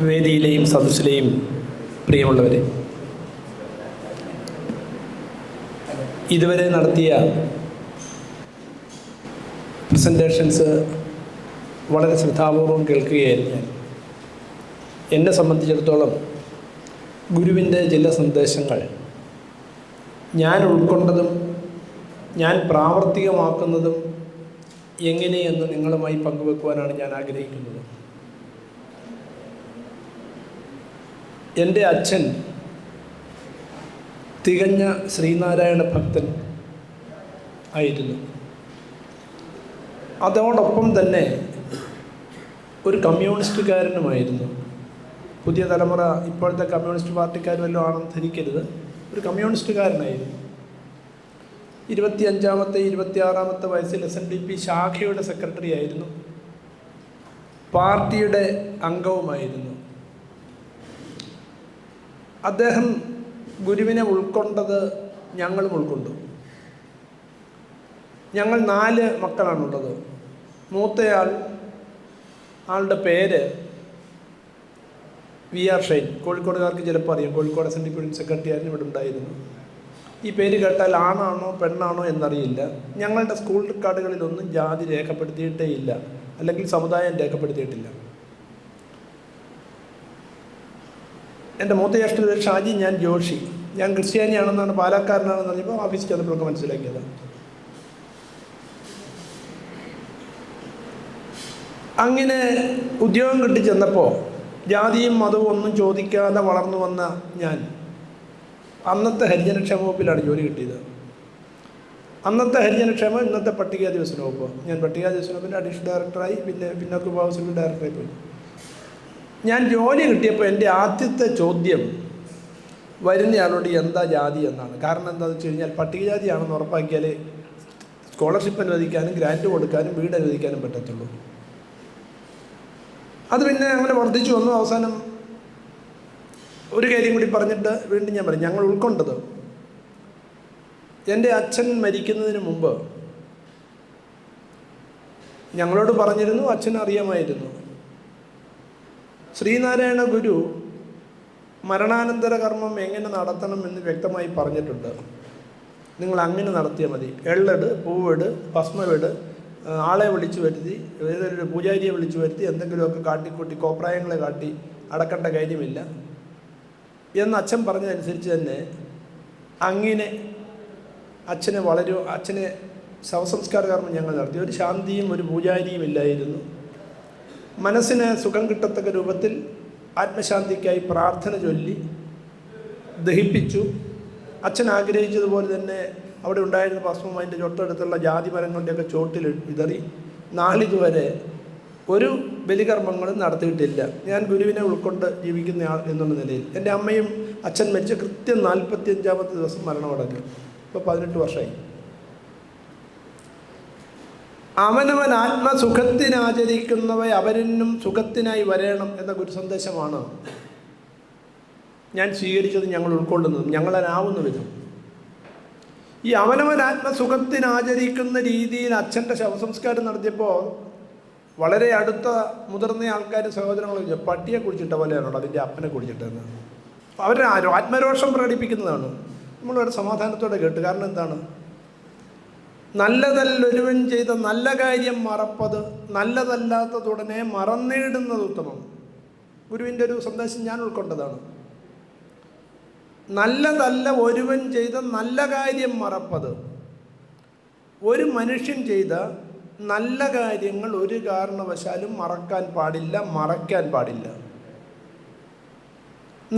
വേദിയിലെയും സദസ്സിലെയും പ്രിയമുള്ളവരെ ഇതുവരെ നടത്തിയ പ്രസന്റേഷൻസ് വളരെ ശ്രദ്ധാപൂർവം കേൾക്കുകയായിരുന്നു ഞാൻ. എന്നെ സംബന്ധിച്ചിടത്തോളം ഗുരുവിന്റെ ചില സന്ദേശങ്ങൾ ഞാൻ ഉൾക്കൊണ്ടതും ഞാൻ പ്രാവർത്തികമാക്കുന്നതും എങ്ങനെയെന്ന് നിങ്ങളുമായി പങ്കുവെക്കുവാനാണ് ഞാൻ ആഗ്രഹിക്കുന്നത്. എന്റെ അച്ഛൻ തികഞ്ഞ ശ്രീനാരായണ ഭക്തൻ ആയിരുന്നു. അതോടൊപ്പം തന്നെ ഒരു കമ്മ്യൂണിസ്റ്റുകാരനുമായിരുന്നു. പുതിയ തലമുറ ഇപ്പോഴത്തെ കമ്മ്യൂണിസ്റ്റ് പാർട്ടിക്കാരും എല്ലാം ആണെന്ന് ധരിക്കരുത്. ഒരു കമ്മ്യൂണിസ്റ്റുകാരനായിരുന്നു. ഇരുപത്തിയഞ്ചാമത്തെ ഇരുപത്തിയാറാമത്തെ വയസ്സിൽ എസ് എൻ ഡി പി ശാഖയുടെ സെക്രട്ടറി ആയിരുന്നു പാർട്ടിയുടെ അംഗവുമായിരുന്നു. അദ്ദേഹം ഗുരുവിനെ ഉൾക്കൊണ്ടത് ഞങ്ങളും ഉൾക്കൊണ്ടു. ഞങ്ങൾ നാല് മക്കളാണുള്ളത്. മൂത്തയാൾ ആളുടെ പേര് വി ആർ ഷൈൻ. കോഴിക്കോടുകാർക്ക് ചിലപ്പോൾ അറിയാം. കോഴിക്കോട് അസംബ്ലി പ്രിൻസ് സെക്രട്ടറി ആയിരുന്നു ഇവിടെ ഉണ്ടായിരുന്നു ഈ പേര് കേട്ടാൽ ആണാണോ പെണ്ണാണോ എന്നറിയില്ല. ഞങ്ങളുടെ സ്കൂൾ കാർഡുകളിലൊന്നും ജാതി രേഖപ്പെടുത്തിയിട്ടേ ഇല്ല. അല്ലെങ്കിൽ സമുദായം രേഖപ്പെടുത്തിയിട്ടില്ല. എന്റെ മൂത്ത ജ്യേഷ്ഠ പേര് ഷാജി ഞാൻ ജോഷി. ഞാൻ ക്രിസ്ത്യാനിയാണെന്നാണ് പാലക്കാരനാണെന്ന് പറഞ്ഞപ്പോൾ ഓഫീസിൽ ചെന്നപ്പോഴൊക്കെ മനസ്സിലാക്കിയത്. അങ്ങനെ ഉദ്യോഗം കിട്ടി ചെന്നപ്പോൾ ജാതിയും മതവും ഒന്നും ചോദിക്കാതെ വളർന്നു വന്ന ഞാൻ അന്നത്തെ ഹരിജനക്ഷേമ വകുപ്പിലാണ് ജോലി കിട്ടിയത്. അന്നത്തെ ഹരിജനക്ഷേമം ഇന്നത്തെ പട്ടികജാതി വികസന വകുപ്പ്. ഞാൻ പട്ടികജാതി വികസന വകുപ്പിന്റെ അഡീഷണൽ ഡയറക്ടറായി പിന്നെ പിന്നോക്ക വിഭാഗത്തിന്റെ ഡയറക്ടറായി പോയി. ഞാൻ ജോലി കിട്ടിയപ്പോൾ എന്റെ ആദ്യത്തെ ചോദ്യം വരുന്നയാളോട് എന്താ ജാതി എന്നാണ്. കാരണം എന്താണെന്ന് വെച്ച് കഴിഞ്ഞാൽ പട്ടികജാതിയാണെന്ന് ഉറപ്പാക്കിയാൽ സ്കോളർഷിപ്പ് അനുവദിക്കാനും ഗ്രാന്റ് കൊടുക്കാനും വീട് അനുവദിക്കാനും പറ്റത്തുള്ളൂ. അത് പിന്നെ അങ്ങനെ വർദ്ധിച്ചു വന്നു. അവസാനം ഒരു കാര്യം കൂടി പറഞ്ഞിട്ട് വീണ്ടും ഞാൻ പറഞ്ഞു ഞങ്ങൾ ഉൾക്കൊണ്ടത് എന്റെ അച്ഛൻ മരിക്കുന്നതിന് മുമ്പ് ഞങ്ങളോട് പറഞ്ഞിരുന്നു അച്ഛൻ അറിയാമായിരുന്നു. ശ്രീനാരായണ ഗുരു മരണാനന്തര കർമ്മം എങ്ങനെ നടത്തണം എന്ന് വ്യക്തമായി പറഞ്ഞിട്ടുണ്ട്. നിങ്ങൾ അങ്ങനെ നടത്തിയാൽ മതി. എള്ളട് പൂവെട് ഭസ്മവെട് ആളെ വിളിച്ചു വരുത്തി ഏതൊരു പൂജാരിയെ വിളിച്ചു വരുത്തി എന്തെങ്കിലുമൊക്കെ കാട്ടിക്കൂട്ടി കോപ്രായങ്ങളെ കാട്ടി അടക്കേണ്ട കാര്യമില്ല. എന്ന് അച്ഛൻ പറഞ്ഞതനുസരിച്ച് തന്നെ അങ്ങനെ അച്ഛനെ വളരെ അച്ഛനെ ശവസംസ്കാര കർമ്മം ഞങ്ങൾ നടത്തി. ഒരു ശാന്തിയും ഒരു പൂജാരിയും ഇല്ലായിരുന്നു. മനസ്സിന് സുഖം കിട്ടത്തക്ക രൂപത്തിൽ ആത്മശാന്തിക്കായി പ്രാർത്ഥന ചൊല്ലി ദഹിപ്പിച്ചു. അച്ഛൻ ആഗ്രഹിച്ചതുപോലെ തന്നെ അവിടെ ഉണ്ടായിരുന്ന ഭസ്മം അതിന്റെ ചൊട്ടടുത്തുള്ള ജാതി മരങ്ങളുടെയൊക്കെ ചോട്ടിൽ വിതറി നാളിതുവരെ ഒരു ബലികർമ്മങ്ങളും നടത്തിയിട്ടില്ല. ഞാൻ ഗുരുവിനെ ഉൾക്കൊണ്ട് ജീവിക്കുന്ന ആൾ എന്നുള്ള നിലയിൽ. എന്റെ അമ്മയും അച്ഛൻ മരിച്ച കൃത്യം നാൽപ്പത്തി അഞ്ചാമത്തെ ദിവസം മരണമടങ്ങി ഇപ്പോൾ പതിനെട്ട് വർഷമായി. അവനവൻ ആത്മസുഖത്തിനാചരിക്കുന്നവ അവരെന്നും സുഖത്തിനായി വരേണം എന്ന ഗുരു സന്ദേശമാണ് ഞാൻ സ്വീകരിച്ചത് ഞങ്ങൾ ഉൾക്കൊള്ളുന്നതും ഞങ്ങളനാവുന്ന വിധം. ഈ അവനവൻ ആത്മസുഖത്തിനാചരിക്കുന്ന രീതിയിൽ അച്ഛന്റെ ശവസംസ്കാരം നടത്തിയപ്പോൾ വളരെ അടുത്ത മുതിർന്ന ആൾക്കാർ സഹോദരങ്ങൾ ചോദിച്ചു പട്ടിയെ കുടിച്ചിട്ട പോലെയാണോ അതിന്റെ അപ്പനെ കുടിച്ചിട്ടെന്ന് അവരുടെ ആത്മരോഷം പ്രകടിപ്പിക്കുന്നതാണ്. നമ്മളൊരു സമാധാനത്തോടെ കേട്ട്. കാരണം എന്താണ്? നല്ലതല്ലൊരുവൻ ചെയ്ത നല്ല കാര്യം മറപ്പത് നല്ലതല്ലാത്തതുടനെ മറന്നിടുന്നത് ഉത്തമം. ഗുരുവിന്റെ ഒരു സന്ദേശം ഞാൻ ഉൾക്കൊണ്ടതാണ്. നല്ലതല്ല ഒരുവൻ ചെയ്ത നല്ല കാര്യം മറപ്പത്. ഒരു മനുഷ്യൻ ചെയ്ത നല്ല കാര്യങ്ങൾ ഒരു കാരണവശാലും മറക്കാൻ പാടില്ല മറയ്ക്കാൻ പാടില്ല.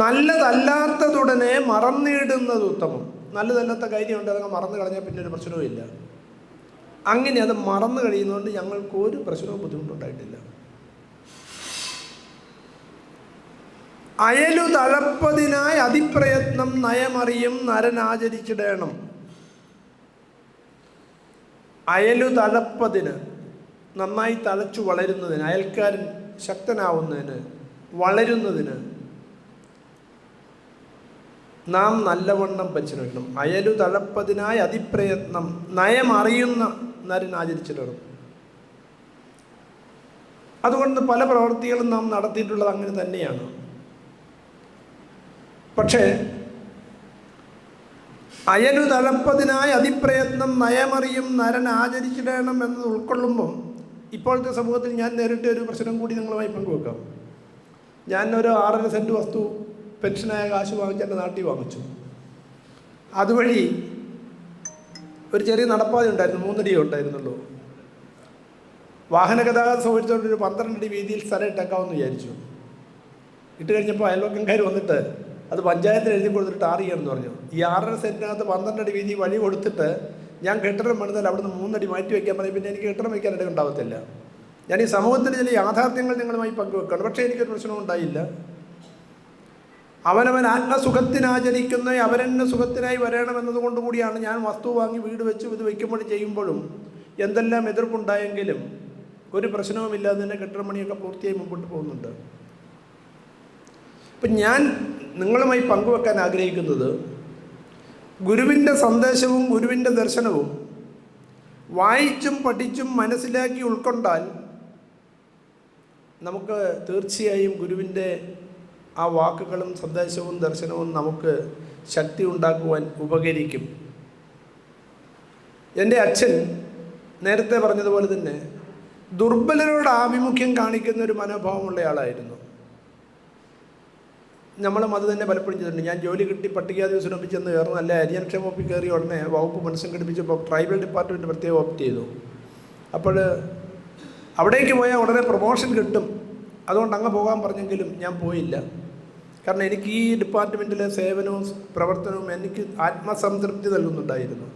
നല്ലതല്ലാത്തതുടനെ മറന്നിടുന്നത് ഉത്തമം. നല്ലതല്ലാത്ത കാര്യമുണ്ട് അതങ്ങ് മറന്നു കളഞ്ഞാൽ പിന്നെ ഒരു പ്രശ്നവും ഇല്ല അങ്ങനെ അത് മറന്നു കഴിയുന്നതുകൊണ്ട് ഞങ്ങൾക്ക് ഒരു പ്രശ്നവും ബുദ്ധിമുട്ടുണ്ടായിട്ടില്ല. അയലു തളപ്പതിനായി അതിപ്രയത്നം നയമറിയും നരനാചരിച്ചിടേണം അയലു തളപ്പതിന് നന്നായി തലച്ചു വളരുന്നതിന് അയൽക്കാരൻ ശക്തനാവുന്നതിന് വളരുന്നതിന് നാം നല്ലവണ്ണം പരിശ്രമിക്കണം. അയലു തളപ്പതിനായി അതിപ്രയത്നം നയമറിയുന്ന നരൻ ആചരിച്ചിട്ടുണ്ട്. അതുകൊണ്ട് പല പ്രവൃത്തികളും നാം നടത്തിയിട്ടുള്ളത് അങ്ങനെ തന്നെയാണ്. പക്ഷേ അയനു തളപ്പതിനായി അതിപ്രയത്നം നയമറിയും നരൻ ആചരിച്ചിടണം എന്നത് ഉൾക്കൊള്ളുമ്പം ഇപ്പോഴത്തെ സമൂഹത്തിൽ ഞാൻ നേരിട്ട ഒരു പ്രശ്നം കൂടി നിങ്ങളുമായി പങ്കുവെക്കാം. ഞാൻ ഒരു ആറര സെന്റ് വസ്തു പെൻഷനായ കാശ് വാങ്ങിച്ച് എന്റെ നാട്ടിൽ വാങ്ങിച്ചു. അതുവഴി ഒരു ചെറിയ നടപ്പാത ഉണ്ടായിരുന്നു മൂന്നടിയേ ഉണ്ടായിരുന്നുള്ളൂ. വാഹന ഗതാഗത സൗകര്യത്തോടെ ഒരു പന്ത്രണ്ട് അടി വീതിയിൽ സ്ഥലം ഇട്ടേക്കാമെന്ന് വിചാരിച്ചു. ഇട്ട് കഴിഞ്ഞപ്പോൾ അയൽവക്കംകാർ വന്നിട്ട് അത് പഞ്ചായത്തിൽ എഴുതി കൊടുത്തിട്ട് ടാർ ചെയ്യണമെന്ന് പറഞ്ഞു. ഈ ആറര സെന്റിനകത്ത് പന്ത്രണ്ട് അടി വീതി വഴി കൊടുത്തിട്ട് ഞാൻ കെട്ടിടം പണിതാൽ അവിടുന്ന് മൂന്നടി മാറ്റി വയ്ക്കാൻ പറയും. പിന്നെ എനിക്ക് കെട്ടിടം വയ്ക്കാൻ ഇടയുണ്ടാവത്തില്ല. ഞാൻ ഈ സമൂഹത്തിന്റെ ചില യാഥാർത്ഥ്യങ്ങൾ നിങ്ങളുമായി പങ്കുവെക്കണം. പക്ഷേ എനിക്കൊരു പ്രശ്നവും ഉണ്ടായില്ല. അവനവൻ ആത്മസുഖത്തിനാചരിക്കുന്ന അവരെന്നെ സുഖത്തിനായി വരണമെന്നത് കൊണ്ട് കൂടിയാണ് ഞാൻ വസ്തു വാങ്ങി വീട് വെച്ച് ഇത് വയ്ക്കുമ്പോഴും ചെയ്യുമ്പോഴും എന്തെല്ലാം എതിർപ്പുണ്ടായെങ്കിലും ഒരു പ്രശ്നവുമില്ലാതെ തന്നെ കെട്ടിടമണിയൊക്കെ പൂർത്തിയായി മുമ്പോട്ട് പോകുന്നുണ്ട്. അപ്പം ഞാൻ നിങ്ങളുമായി പങ്കുവെക്കാൻ ആഗ്രഹിക്കുന്നത് ഗുരുവിന്റെ സന്ദേശവും ഗുരുവിന്റെ ദർശനവും വായിച്ചും പഠിച്ചും മനസ്സിലാക്കി ഉൾക്കൊണ്ടാൽ നമുക്ക് തീർച്ചയായും ഗുരുവിന്റെ ആ വാക്കുകളും സന്ദേശവും ദർശനവും നമുക്ക് ശക്തി ഉണ്ടാക്കുവാൻ ഉപകരിക്കും. എന്റെ അച്ഛൻ നേരത്തെ പറഞ്ഞതുപോലെ തന്നെ ദുർബലരോട് ആഭിമുഖ്യം കാണിക്കുന്ന ഒരു മനോഭാവമുള്ള ആളായിരുന്നു. നമ്മളും അത് തന്നെ പലപ്പോഴും ചെയ്തിട്ടുണ്ട്. ഞാൻ ജോലി കിട്ടി പട്ടികജാതി ഒപ്പിച്ച് ചെന്ന് കയറുന്നു. അല്ല അരിയൻക്ഷേമ വകുപ്പിൽ കയറിയ ഉടനെ വകുപ്പ് പുനഃസംഘടിപ്പിച്ചപ്പോൾ ട്രൈബൽ ഡിപ്പാർട്ട്മെന്റ് പ്രത്യേകം ഓപ്റ്റ് ചെയ്തു. അപ്പോൾ അവിടേക്ക് പോയാൽ ഉടനെ പ്രൊമോഷൻ കിട്ടും. അതുകൊണ്ട് അങ്ങ് പോകാൻ പറഞ്ഞെങ്കിലും ഞാൻ പോയില്ല. കാരണം എനിക്ക് ഈ ഡിപ്പാർട്ട്മെന്റിലെ സേവനവും പ്രവർത്തനവും എനിക്ക് ആത്മസംതൃപ്തി നൽകുന്നുണ്ടായിരുന്നു.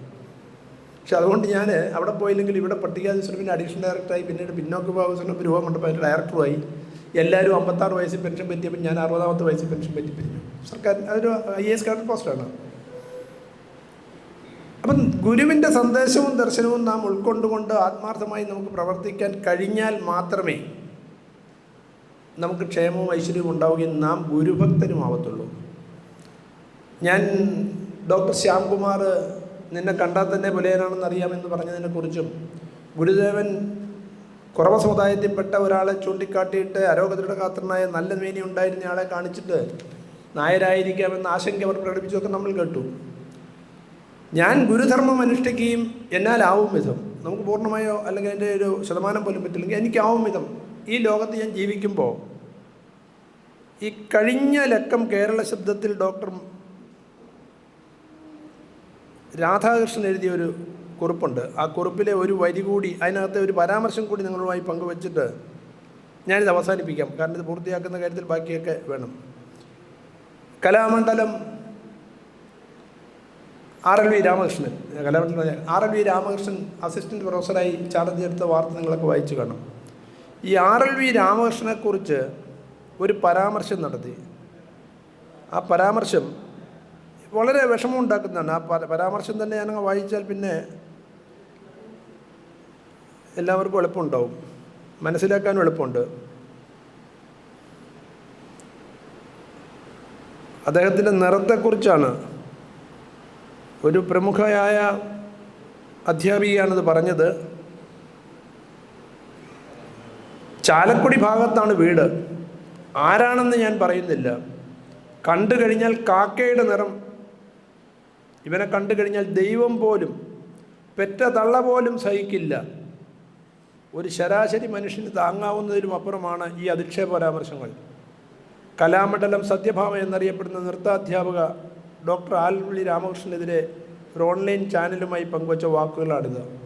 പക്ഷെ അതുകൊണ്ട് ഞാൻ അവിടെ പോയില്ലെങ്കിൽ ഇവിടെ പട്ടികാതി വിശ്രമിന്റെ അഡീഷണൽ ഡയറക്ടറായി പിന്നീട് പിന്നോക്ക വിഭാഗം രൂപ അതിന്റെ ഡയറക്ടറുമായി എല്ലാവരും അമ്പത്താറ് വയസ്സിൽ പെൻഷൻ പറ്റിയപ്പോൾ ഞാൻ അറുപതാമത്തെ വയസ്സിൽ പെൻഷൻ പറ്റി പിരിഞ്ഞു. സർക്കാർ അതൊരു ഐ എസ് കാർഡ് പോസ്റ്റാണ് അപ്പം ഗുരുവിന്റെ സന്ദേശവും ദർശനവും നാം ഉൾക്കൊണ്ടുകൊണ്ട് ആത്മാർത്ഥമായി നമുക്ക് പ്രവർത്തിക്കാൻ കഴിഞ്ഞാൽ മാത്രമേ നമുക്ക് ക്ഷേമവും ഐശ്വര്യവും ഉണ്ടാവുകയും നാം ഗുരുഭക്തനുമാവത്തുള്ളൂ ഞാൻ ഡോക്ടർ ശ്യാംകുമാർ നിന്നെ കണ്ടാൽ തന്നെ പുലയനാണെന്ന് അറിയാമെന്ന് പറഞ്ഞതിനെക്കുറിച്ചും ഗുരുദേവൻ കുറവ സമുദായത്തിൽപ്പെട്ട ഒരാളെ ചൂണ്ടിക്കാട്ടിയിട്ട് അരോഗതയുടെ കാത്രനായ നല്ല മേനി ഉണ്ടായിരുന്ന ആളെ കാണിച്ചിട്ട് നായരായിരിക്കാമെന്ന ആശങ്ക അവർ പ്രകടിപ്പിച്ചൊക്കെ നമ്മൾ കേട്ടു. ഞാൻ ഗുരുധർമ്മം അനുഷ്ഠിക്കുകയും എന്നാലാവും വിധം. നമുക്ക് പൂർണമായോ അല്ലെങ്കിൽ എന്റെ ഒരു ശതമാനം പോലും പറ്റില്ലെങ്കിൽ എനിക്കാവും വിധം. ഈ ലോകത്ത് ഞാൻ ജീവിക്കുമ്പോൾ ഈ കഴിഞ്ഞ ലക്കം കേരള ശബ്ദത്തിൽ ഡോക്ടർ രാധാകൃഷ്ണൻ എഴുതിയ ഒരു കുറിപ്പുണ്ട്. ആ കുറിപ്പിലെ ഒരു വരി കൂടി അതിനകത്തെ ഒരു പരാമർശം കൂടി നിങ്ങളുമായി പങ്കുവച്ചിട്ട് ഞാനിത് അവസാനിപ്പിക്കാം. കാരണം ഇത് പൂർത്തിയാക്കുന്ന കാര്യത്തിൽ ബാക്കിയൊക്കെ വേണം. Kalamandalam R L V Ramakrishnan. Kalamandalam R L V Ramakrishnan assistant പ്രൊഫസറായി charge എടുത്ത വാർത്ത നിങ്ങളൊക്കെ വായിച്ചു കാണും. ഈ ആർ എൽ വി രാമകൃഷ്ണനെക്കുറിച്ച് ഒരു പരാമർശം നടത്തി. ആ പരാമർശം വളരെ വിഷമം ഉണ്ടാക്കുന്നതാണ് ആ പരാമർശം തന്നെ ഞാനങ്ങ് വായിച്ചാൽ പിന്നെ എല്ലാവർക്കും എളുപ്പമുണ്ടാവും. മനസ്സിലാക്കാനും എളുപ്പമുണ്ട്. അദ്ദേഹത്തിന്റെ നിറത്തെക്കുറിച്ചാണ് ഒരു പ്രമുഖയായ അധ്യാപികയാണിത് പറഞ്ഞത്. ചാലക്കുടി ഭാഗത്താണ് വീട്. ആരാണെന്ന് ഞാൻ പറയുന്നില്ല. കണ്ടു കഴിഞ്ഞാൽ കാക്കയുടെ നിറം. ഇവനെ കണ്ടു കഴിഞ്ഞാൽ ദൈവം പോലും പെറ്റ തള്ള പോലും സഹിക്കില്ല. ഒരു ശരാശരി മനുഷ്യന് താങ്ങാവുന്നതിലും അപ്പുറമാണ് ഈ അധിക്ഷേപ പരാമർശങ്ങൾ. കലാമണ്ഡലം സത്യഭാമ എന്നറിയപ്പെടുന്ന നൃത്താധ്യാപക ഡോക്ടർ ആൽവിളി രാമകൃഷ്ണനെതിരെ ഒരു ഓൺലൈൻ ചാനലുമായി പങ്കുവച്ച വാക്കുകളാണിത്.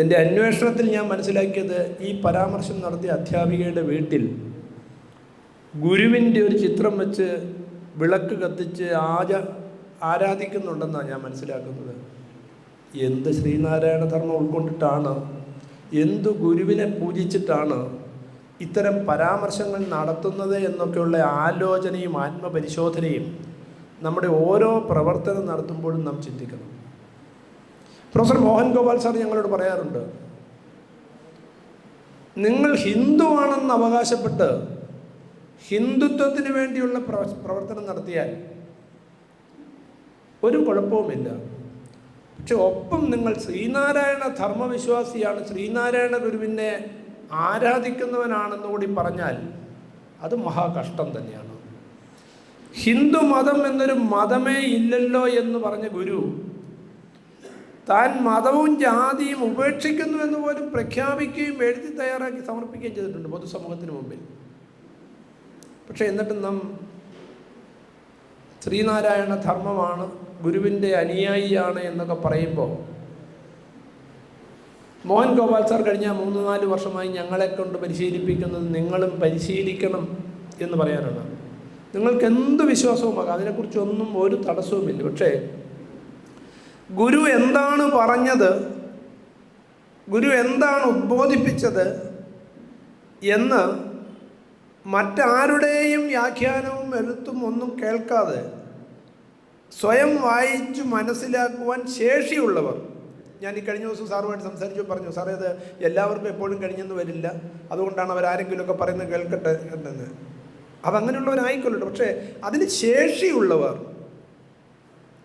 എന്റെ അന്വേഷണത്തിൽ ഞാൻ മനസ്സിലാക്കിയത് ഈ പരാമർശം നടത്തിയ അധ്യാപികയുടെ വീട്ടിൽ ഗുരുവിന്റെ ഒരു ചിത്രം വെച്ച് വിളക്ക് കത്തിച്ച് ആച ആരാധിക്കുന്നുണ്ടെന്നാണ് ഞാൻ മനസ്സിലാക്കുന്നത്. എന്ത് ശ്രീനാരായണ ധർമ്മം ഉൾക്കൊണ്ടിട്ടാണ് എന്തു ഗുരുവിനെ പൂജിച്ചിട്ടാണ് ഇത്തരം പരാമർശങ്ങൾ നടത്തുന്നത് എന്നൊക്കെയുള്ള ആലോചനയും ആത്മപരിശോധനയും നമ്മുടെ ഓരോ പ്രവർത്തനം നടത്തുമ്പോഴും നാം ചിന്തിക്കണം. പ്രൊഫസർ മോഹൻ ഗോപാൽ സാർ ഞങ്ങളോട് പറയാറുണ്ട് നിങ്ങൾ ഹിന്ദുവാണെന്ന് അവകാശപ്പെട്ട് ഹിന്ദുത്വത്തിന് വേണ്ടിയുള്ള പ്രവർത്തനം നടത്തിയാൽ ഒരു കുഴപ്പവുമില്ല. പക്ഷെ ഒപ്പം നിങ്ങൾ ശ്രീനാരായണ ധർമ്മവിശ്വാസിയാണ്. ശ്രീനാരായണ ഗുരുവിനെ ആരാധിക്കുന്നവനാണെന്ന് കൂടി പറഞ്ഞാൽ അത് മഹാകഷ്ടം തന്നെയാണ്. ഹിന്ദു മതം എന്നൊരു മതമേ ഇല്ലല്ലോ എന്ന് പറഞ്ഞ ഗുരു താൻ മതവും ജാതിയും ഉപേക്ഷിക്കുന്നു എന്ന് പോലും പ്രഖ്യാപിക്കുകയും എഴുതി തയ്യാറാക്കി സമർപ്പിക്കുകയും ചെയ്തിട്ടുണ്ട് പൊതുസമൂഹത്തിന് മുമ്പിൽ. പക്ഷേ എന്നിട്ടും നാം ശ്രീനാരായണ ധർമ്മമാണ് ഗുരുവിന്റെ അനുയായിയാണ് എന്നൊക്കെ പറയുമ്പോൾ മോഹൻ ഗോപാൽ സാർ കഴിഞ്ഞ മൂന്ന് നാല് വർഷമായി ഞങ്ങളെ കൊണ്ട് പരിശീലിപ്പിക്കുന്നത് നിങ്ങളും പരിശീലിക്കണം എന്ന് പറയാനാണ് നിങ്ങൾക്ക് എന്ത് വിശ്വാസവുമാകാം? അതിനെക്കുറിച്ചൊന്നും ഒരു തടസ്സവുമില്ല. പക്ഷേ ഗുരു എന്താണ് പറഞ്ഞത്? ഗുരു എന്താണ് ഉദ്ബോധിപ്പിച്ചത്? എന്ന് മറ്റാരുടെയും വ്യാഖ്യാനവും എഴുത്തും ഒന്നും കേൾക്കാതെ സ്വയം വായിച്ചു മനസ്സിലാക്കുവാൻ ശേഷിയുള്ളവർ ഞാൻ ഈ കഴിഞ്ഞ ദിവസം സാറുമായിട്ട് സംസാരിച്ചു പറഞ്ഞു സാറേ അത് എല്ലാവർക്കും എപ്പോഴും കഴിഞ്ഞെന്ന് വരില്ല. അതുകൊണ്ടാണ് അവരാരെങ്കിലുമൊക്കെ പറയുന്നത് കേൾക്കട്ടെ എന്ന് അതങ്ങനെയുള്ളവരായിക്കൊള്ളട്ടെ പക്ഷേ അതിന് ശേഷിയുള്ളവർ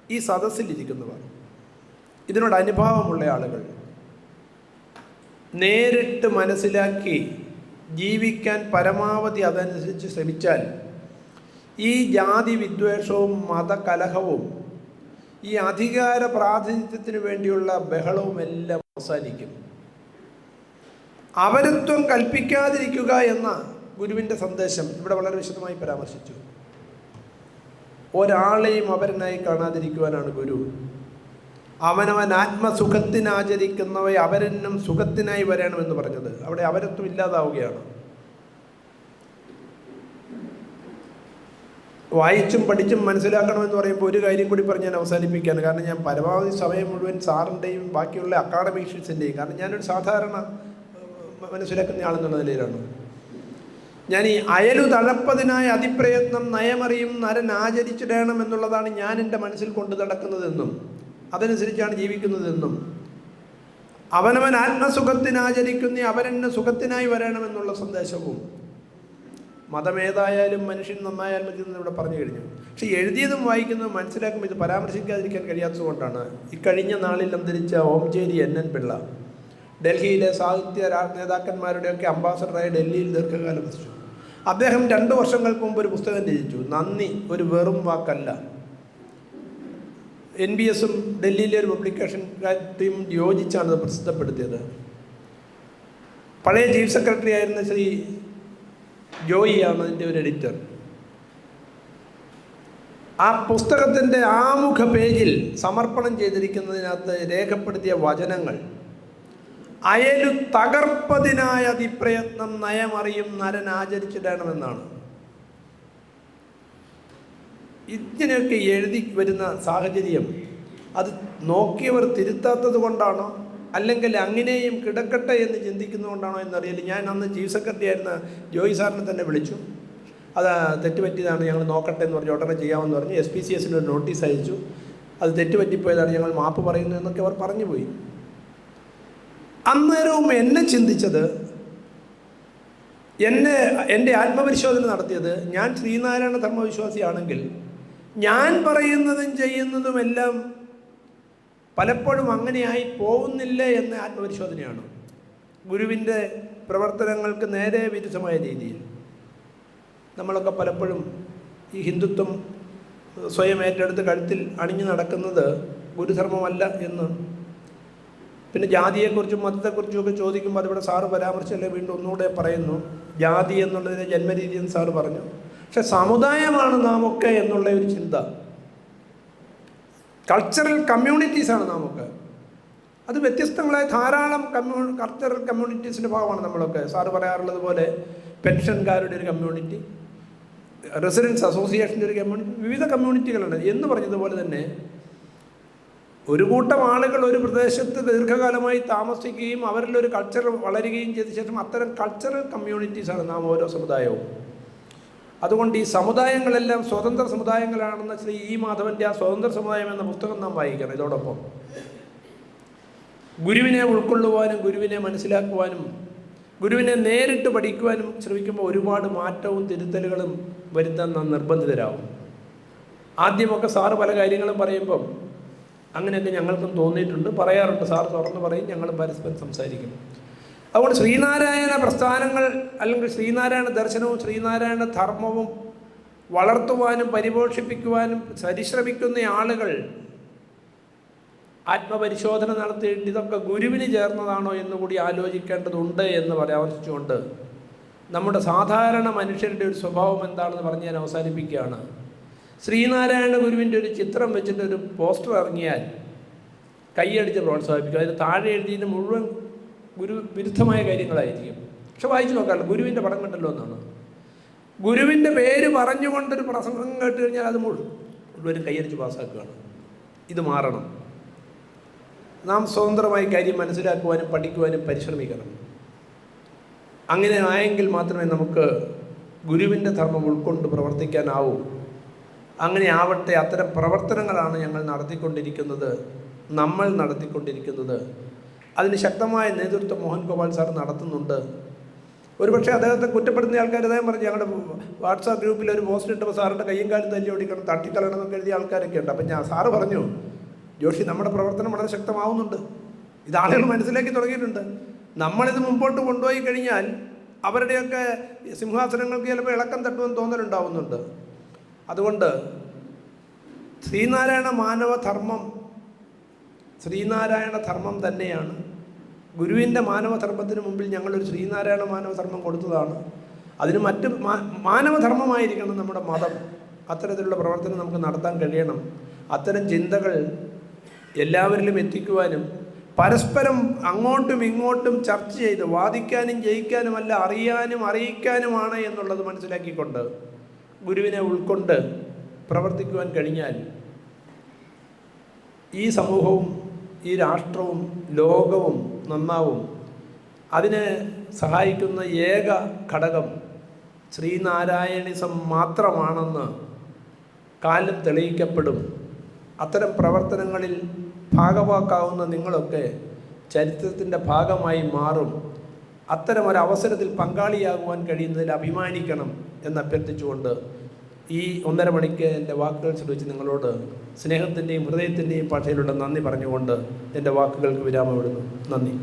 ഈ സദസ്സിലിരിക്കുന്നവർ ഇതിനോട് അനുഭാവമുള്ള ആളുകൾ. നേരിട്ട് മനസ്സിലാക്കി ജീവിക്കാൻ പരമാവധി അതനുസരിച്ച് ശ്രമിച്ചാൽ ഈ ജാതി വിദ്വേഷവും മതകലഹവും ഈ അധികാര പ്രാതിനിധ്യത്തിന് വേണ്ടിയുള്ള ബഹളവും എല്ലാം അവസാനിക്കും. അവരത്വം കൽപ്പിക്കാതിരിക്കുക എന്ന ഗുരുവിന്റെ സന്ദേശം ഇവിടെ വളരെ വിശദമായി പരാമർശിച്ചു. ഒരാളെയും അപരനായി കാണാതിരിക്കുവാനാണ് ഗുരു. അവനവൻ ആത്മസുഖത്തിനാചരിക്കുന്നവ അവരെന്നും സുഖത്തിനായി വരണമെന്ന് പറഞ്ഞത്. അവിടെ അവരത്വം ഇല്ലാതാവുകയാണ്. വായിച്ചും പഠിച്ചും മനസ്സിലാക്കണമെന്ന് പറയുമ്പോൾ ഒരു കാര്യം കൂടി പറഞ്ഞ് ഞാൻ അവസാനിപ്പിക്കുകയാണ്. കാരണം ഞാൻ പരമാവധി സമയം മുഴുവൻ സാറിന്റെയും ബാക്കിയുള്ള അക്കാഡമീഷ്യൻസിന്റെയും കാരണം ഞാനൊരു സാധാരണ മനസ്സിലാക്കുന്ന ആളെന്നുള്ള നിലയിലാണ്. ഞാൻ ഈ അയലു തഴപ്പതിനായ അതിപ്രയത്നം നയമറിയും നരൻ ആചരിച്ചിടണം എന്നുള്ളതാണ് ഞാൻ എന്റെ മനസ്സിൽ കൊണ്ടു നടക്കുന്നതെന്നും. അതനുസരിച്ചാണ് ജീവിക്കുന്നതെന്നും അവനവൻ ആത്മസുഖത്തിനാചരിക്കുന്ന അവരെന്നെ സുഖത്തിനായി വരണമെന്നുള്ള സന്ദേശവും മതമേതായാലും മനുഷ്യൻ നന്നായാൽ മതി എന്ന് ഇവിടെ പറഞ്ഞു കഴിഞ്ഞു. പക്ഷെ എഴുതിയതും വായിക്കുന്നതും മനസ്സിലാക്കുമ്പോൾ ഇത് പരാമർശിക്കാതിരിക്കാൻ കഴിയാത്തതുകൊണ്ടാണ് ഇക്കഴിഞ്ഞ നാളിൽ അന്തരിച്ച ഓംചേരി എൻ എൻ പിള്ള ഡൽഹിയിലെ സാഹിത്യ നേതാക്കന്മാരുടെയൊക്കെ അംബാസഡറായി ഡൽഹിയിൽ ദീർഘകാലം വസിച്ചു. അദ്ദേഹം രണ്ട് വർഷങ്ങൾക്ക് മുമ്പ് ഒരു പുസ്തകം രചിച്ചു. നന്ദി ഒരു വെറും വാക്കല്ല. എൻ ബി എസും ഡൽഹിയിലെ ഒരു പബ്ലിക്കേഷൻ ടീം യോജിച്ചാണ് ഇത് പ്രസിദ്ധപ്പെടുത്തിയത്. പഴയ ചീഫ് സെക്രട്ടറി ആയിരുന്ന ശ്രീ ജോയിയാണ് അതിന്റെ ഒരു എഡിറ്റർ ആ പുസ്തകത്തിന്റെ ആമുഖ പേജിൽ സമർപ്പണം ചെയ്തിരിക്കുന്നതിനകത്ത് രേഖപ്പെടുത്തിയ വചനങ്ങൾ. അയലു തകർപ്പതിനായ അതിപ്രയത്നം നയമറിയും നരൻ ആചരിച്ചിടണമെന്നാണ്. ഇതിനൊക്കെ എഴുതി വരുന്ന സാഹചര്യം അത് നോക്കിയവർ തിരുത്താത്തത് കൊണ്ടാണോ? അല്ലെങ്കിൽ അങ്ങനെയും കിടക്കട്ടെ എന്ന് ചിന്തിക്കുന്നതുകൊണ്ടാണോ എന്നറിയില്ല. ഞാൻ അന്ന് ചീഫ് സെക്രട്ടറി ആയിരുന്ന ജോയി സാറിനെ തന്നെ വിളിച്ചു. അത് തെറ്റുപറ്റിയതാണ് ഞങ്ങൾ നോക്കട്ടെ എന്ന് പറഞ്ഞ്. ഉടനെ ചെയ്യാമെന്ന് പറഞ്ഞു. എസ് പി സി എസിന് ഒരു നോട്ടീസ് അയച്ചു. അത് തെറ്റുപറ്റിപ്പോയതാണ് ഞങ്ങൾ മാപ്പ് പറയുന്നു എന്നൊക്കെ അവർ പറഞ്ഞു പോയി. അന്നേരവും എന്നെ ചിന്തിച്ചത് എന്നെ എന്റെ ആത്മപരിശോധന നടത്തിയത് ഞാൻ ശ്രീനാരായണ ധർമ്മവിശ്വാസിയാണെങ്കിൽ ഞാൻ പറയുന്നതും ചെയ്യുന്നതുമെല്ലാം പലപ്പോഴും അങ്ങനെയായി പോകുന്നില്ല എന്ന ആത്മപരിശോധനയാണ് ഗുരുവിന്റെ പ്രവർത്തനങ്ങൾക്ക് നേരെ വിരുദ്ധമായ രീതിയിൽ. നമ്മളൊക്കെ പലപ്പോഴും ഈ ഹിന്ദുത്വം സ്വയം ഏറ്റെടുത്ത് കഴുത്തിൽ അണിഞ്ഞു നടക്കുന്നത് ഗുരുധർമ്മമല്ല എന്ന്. പിന്നെ ജാതിയെക്കുറിച്ചും മതത്തെക്കുറിച്ചും ഒക്കെ ചോദിക്കുമ്പോൾ അതിവിടെ സാറ് പരാമർശമല്ലേ വീണ്ടും ഒന്നുകൂടെ പറയുന്നു. ജാതി എന്നുള്ളതിന്റെ ജന്മരീതി എന്ന് സാറ് പറഞ്ഞു. പക്ഷെ സമുദായമാണ് നാം ഒക്കെ എന്നുള്ള ഒരു ചിന്ത. കൾച്ചറൽ കമ്മ്യൂണിറ്റീസാണ് നാം ഒക്കെ അത് വ്യത്യസ്തങ്ങളായ ധാരാളം കമ്മ്യൂ കൾച്ചറൽ കമ്മ്യൂണിറ്റീസിന്റെ ഭാഗമാണ് നമ്മളൊക്കെ. സാറ് പറയാറുള്ളത് പോലെ പെൻഷൻകാരുടെ ഒരു കമ്മ്യൂണിറ്റി റെസിഡൻസ് അസോസിയേഷന്റെ ഒരു കമ്മ്യൂണിറ്റി വിവിധ കമ്മ്യൂണിറ്റികളുണ്ട് എന്ന് പറഞ്ഞതുപോലെ തന്നെ ഒരു കൂട്ടം ആളുകൾ ഒരു പ്രദേശത്ത് ദീർഘകാലമായി താമസിക്കുകയും അവരിലൊരു കൾച്ചർ വളരുകയും ചെയ്ത ശേഷം അത്തരം കൾച്ചറൽ കമ്മ്യൂണിറ്റീസാണ് നാം ഓരോ സമുദായവും. അതുകൊണ്ട് ഈ സമുദായങ്ങളെല്ലാം സ്വതന്ത്ര സമുദായങ്ങളാണെന്ന് ശ്രീ ഈ മാധവന്റെ ആ സ്വതന്ത്ര സമുദായം എന്ന പുസ്തകം നാം വായിക്കണം ഇതോടൊപ്പം. ഗുരുവിനെ ഉൾക്കൊള്ളുവാനും ഗുരുവിനെ മനസ്സിലാക്കുവാനും ഗുരുവിനെ നേരിട്ട് പഠിക്കുവാനും ശ്രമിക്കുമ്പോൾ ഒരുപാട് മാറ്റവും തിരുത്തലുകളും വരുത്താൻ നാം നിർബന്ധിതരാകും ആദ്യമൊക്കെ സാറ് പല കാര്യങ്ങളും പറയുമ്പം അങ്ങനെയൊക്കെ ഞങ്ങൾക്കും തോന്നിയിട്ടുണ്ട് പറയാറുണ്ട്. സാർ തുറന്ന് പറയും ഞങ്ങൾ പരസ്പരം സംസാരിക്കും. അതുകൊണ്ട് ശ്രീനാരായണ പ്രസ്ഥാനങ്ങൾ അല്ലെങ്കിൽ ശ്രീനാരായണ ദർശനവും ശ്രീനാരായണ ധർമ്മവും വളർത്തുവാനും പരിപോഷിപ്പിക്കുവാനും പരിശ്രമിക്കുന്ന ആളുകൾ ആത്മപരിശോധന നടത്തിയിട്ട് ഇതൊക്കെ ഗുരുവിന് ചേർന്നതാണോ എന്ന് കൂടി ആലോചിക്കേണ്ടതുണ്ട് എന്ന് പരാമർശിച്ചുകൊണ്ട് നമ്മുടെ സാധാരണ മനുഷ്യരുടെ ഒരു സ്വഭാവം എന്താണെന്ന് പറഞ്ഞ് ഞാൻ അവസാനിപ്പിക്കുകയാണ്. ശ്രീനാരായണ ഗുരുവിന്റെ ഒരു ചിത്രം വെച്ചിട്ട് ഒരു പോസ്റ്റർ ഇറങ്ങിയാൽ കൈയടിച്ച് പ്രോത്സാഹിപ്പിക്കും. അതിന് താഴെ എഴുതിയതിന് മുഴുവൻ ഗുരു വിരുദ്ധമായ കാര്യങ്ങളായിരിക്കും. പക്ഷെ വായിച്ചു നോക്കാമല്ലോ ഗുരുവിന്റെ പടം കണ്ടല്ലോ എന്നാണ്. ഗുരുവിന്റെ പേര് പറഞ്ഞുകൊണ്ടൊരു പ്രസംഗം കേട്ട് കഴിഞ്ഞാൽ അത് മുഴുവൻ കൈയടിച്ച് പാസ്സാക്കുകയാണ്. ഇത് മാറണം. നാം സ്വതന്ത്രമായി കാര്യം മനസ്സിലാക്കുവാനും പഠിക്കുവാനും പരിശ്രമിക്കണം. അങ്ങനെ ആയെങ്കിൽ മാത്രമേ നമുക്ക് ഗുരുവിന്റെ ധർമ്മം ഉൾക്കൊണ്ട് പ്രവർത്തിക്കാനാവൂ. അങ്ങനെ ആവട്ടെ അത്തരം പ്രവർത്തനങ്ങളാണ് ഞങ്ങൾ നടത്തിക്കൊണ്ടിരിക്കുന്നത് നമ്മൾ നടത്തിക്കൊണ്ടിരിക്കുന്നത്. അതിന് ശക്തമായ നേതൃത്വം മോഹൻ ഗോപാൽ സാർ നടത്തുന്നുണ്ട്. ഒരുപക്ഷെ അദ്ദേഹത്തെ കുറ്റപ്പെടുന്ന ആൾക്കാർ അദ്ദേഹം പറഞ്ഞു ഞങ്ങളുടെ വാട്സാപ്പ് ഗ്രൂപ്പിൽ ഒരു പോസ്റ്റ് ഇട്ടപ്പോൾ സാറിന്റെ കയ്യും കാലും തല്ലി ഓടിക്കണം തട്ടിക്കളയണം എന്നൊക്കെ എഴുതിയ ആൾക്കാരൊക്കെ ഉണ്ട്. അപ്പം ഞാൻ സാറ് പറഞ്ഞു ജോഷി നമ്മുടെ പ്രവർത്തനം വളരെ ശക്തമാവുന്നുണ്ട്. ഇത് ആളുകൾ മനസ്സിലാക്കി തുടങ്ങിയിട്ടുണ്ട്. നമ്മളിത് മുമ്പോട്ട് കൊണ്ടുപോയി കഴിഞ്ഞാൽ അവരുടെയൊക്കെ സിംഹാസനങ്ങൾക്ക് ചിലപ്പോൾ ഇളക്കം തട്ടുമെന്ന് തോന്നലുണ്ടാവുന്നുണ്ട്. അതുകൊണ്ട് ശ്രീനാരായണ മാനവധർമ്മം ശ്രീനാരായണ ധർമ്മം തന്നെയാണ്. ഗുരുവിന്റെ മാനവധർമ്മത്തിന് മുമ്പിൽ ഞങ്ങളൊരു ശ്രീനാരായണ മാനവധർമ്മം കൊടുത്തതാണ്. അതിന് മറ്റ് മാനവധർമ്മമായിരിക്കണം നമ്മുടെ മതം. അത്തരത്തിലുള്ള പ്രവർത്തനം നമുക്ക് നടത്താൻ കഴിയണം. അത്തരം ചിന്തകൾ എല്ലാവരിലും എത്തിക്കുവാനും പരസ്പരം അങ്ങോട്ടും ഇങ്ങോട്ടും ചർച്ച ചെയ്ത് വാദിക്കാനും ജയിക്കാനുമല്ല അറിയാനും അറിയിക്കാനുമാണ് എന്നുള്ളത് മനസ്സിലാക്കിക്കൊണ്ട് ഗുരുവിനെ ഉൾക്കൊണ്ട് പ്രവർത്തിക്കുവാൻ കഴിഞ്ഞാൽ ഈ സമൂഹവും ഈ രാഷ്ട്രവും ലോകവും നന്നാവും. അതിനെ സഹായിക്കുന്ന ഏക ഘടകം ശ്രീനാരായണിസം മാത്രമാണെന്ന് കാലം തെളിയിക്കപ്പെടും. അത്തരം പ്രവർത്തനങ്ങളിൽ ഭാഗവാക്കാവുന്ന നിങ്ങളൊക്കെ ചരിത്രത്തിന്റെ ഭാഗമായി മാറും. അത്തരം ഒരു അവസരത്തിൽ പങ്കാളിയാകുവാൻ കഴിയുന്നതിൽ അഭിമാനിക്കണം എന്ന് അഭ്യർത്ഥിച്ചുകൊണ്ട് ഈ ഒന്നര മണിക്ക് എന്റെ വാക്കുകൾ ശ്രമിച്ച് നിങ്ങളോട് സ്നേഹത്തിന്റെയും ഹൃദയത്തിന്റെയും ഭാഷയിലുള്ള നന്ദി പറഞ്ഞുകൊണ്ട് എന്റെ വാക്കുകൾക്ക് വിരാമമിടുന്നു നന്ദി.